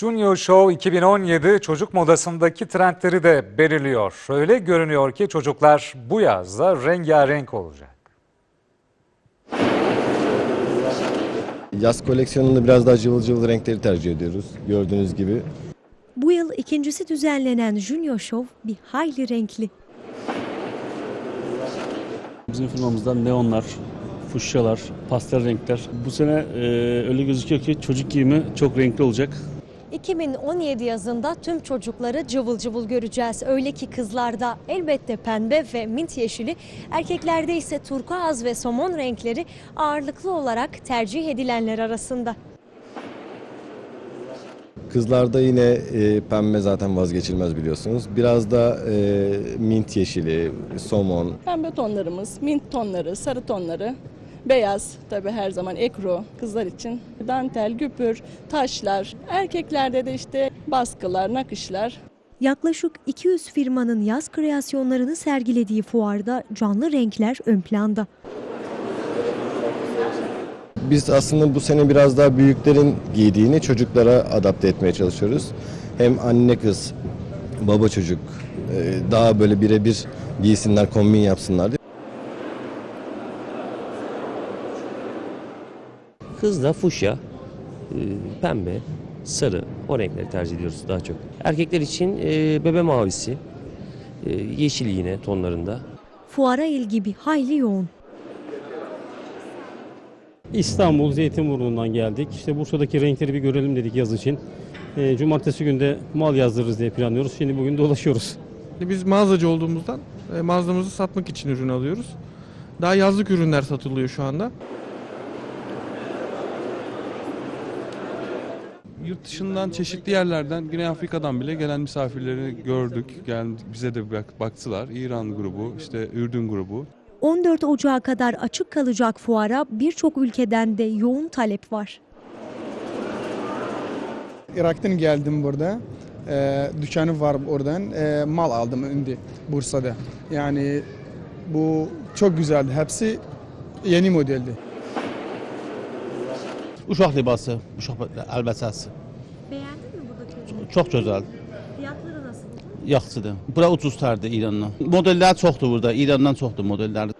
Junior Show 2017 çocuk modasındaki trendleri de belirliyor. Öyle görünüyor ki çocuklar bu yazda rengarenk olacak. Yaz koleksiyonunda biraz daha cıvıl cıvıl renkleri tercih ediyoruz. Gördüğünüz gibi. Bu yıl ikincisi düzenlenen Junior Show bir hayli renkli. Bizim firmamızda neonlar, fuşyalar, pastel renkler. Bu sene e, öyle gözüküyor ki çocuk giyimi çok renkli olacak. 2017 yazında tüm çocukları cıvıl cıvıl göreceğiz. Öyle ki kızlarda elbette pembe ve mint yeşili, erkeklerde ise turkuaz ve somon renkleri ağırlıklı olarak tercih edilenler arasında. Kızlarda yine e, pembe zaten vazgeçilmez biliyorsunuz. Biraz da e, mint yeşili, somon, Pembe tonlarımız, mint tonları, sarı tonları, beyaz tabii her zaman ekru kızlar için. Dantel, güpür, taşlar, erkeklerde de işte baskılar, nakışlar. Yaklaşık 200 firmanın yaz kreasyonlarını sergilediği fuarda canlı renkler ön planda. Biz aslında bu sene biraz daha büyüklerin giydiğini çocuklara adapte etmeye çalışıyoruz. Hem anne kız, baba çocuk e, daha böyle birebir giysinler, kombin yapsınlar diye. Kızda fuşya, e, pembe, sarı o renkleri tercih ediyoruz daha çok. Erkekler için e, bebe mavisi, e, yeşil yine tonlarında. Fuara ilgi bir hayli yoğun. İstanbul Zeytinburnu'ndan geldik. İşte Bursa'daki renkleri bir görelim dedik yaz için. Ee, Cumartesi günde mal yazdırırız diye planlıyoruz. Şimdi bugün dolaşıyoruz. Biz mağazacı olduğumuzdan e, mağazamızı satmak için ürün alıyoruz. Daha yazlık ürünler satılıyor şu anda. Yurt dışından çeşitli yerlerden Güney Afrika'dan bile gelen misafirleri gördük. Geldi, bize de bak- baktılar. İran grubu, işte Ürdün grubu. 14 Ocağı kadar açık kalacak fuara birçok ülkeden de yoğun talep var. Irak'tan geldim burada. Ee, dükkanım var oradan. Ee, mal aldım indi Bursa'da. Yani bu çok güzeldi. Hepsi yeni modeldi. Uşaq libası, uşaq əlbəsəsi. Beğendin mi buradaki ürünü? Çox gözəl, Fiyatları nasıl? yaxşıdır. Bura ucuz tərdir İrandan. Modellər çoxdur burada, İrandan çoxdur modellər.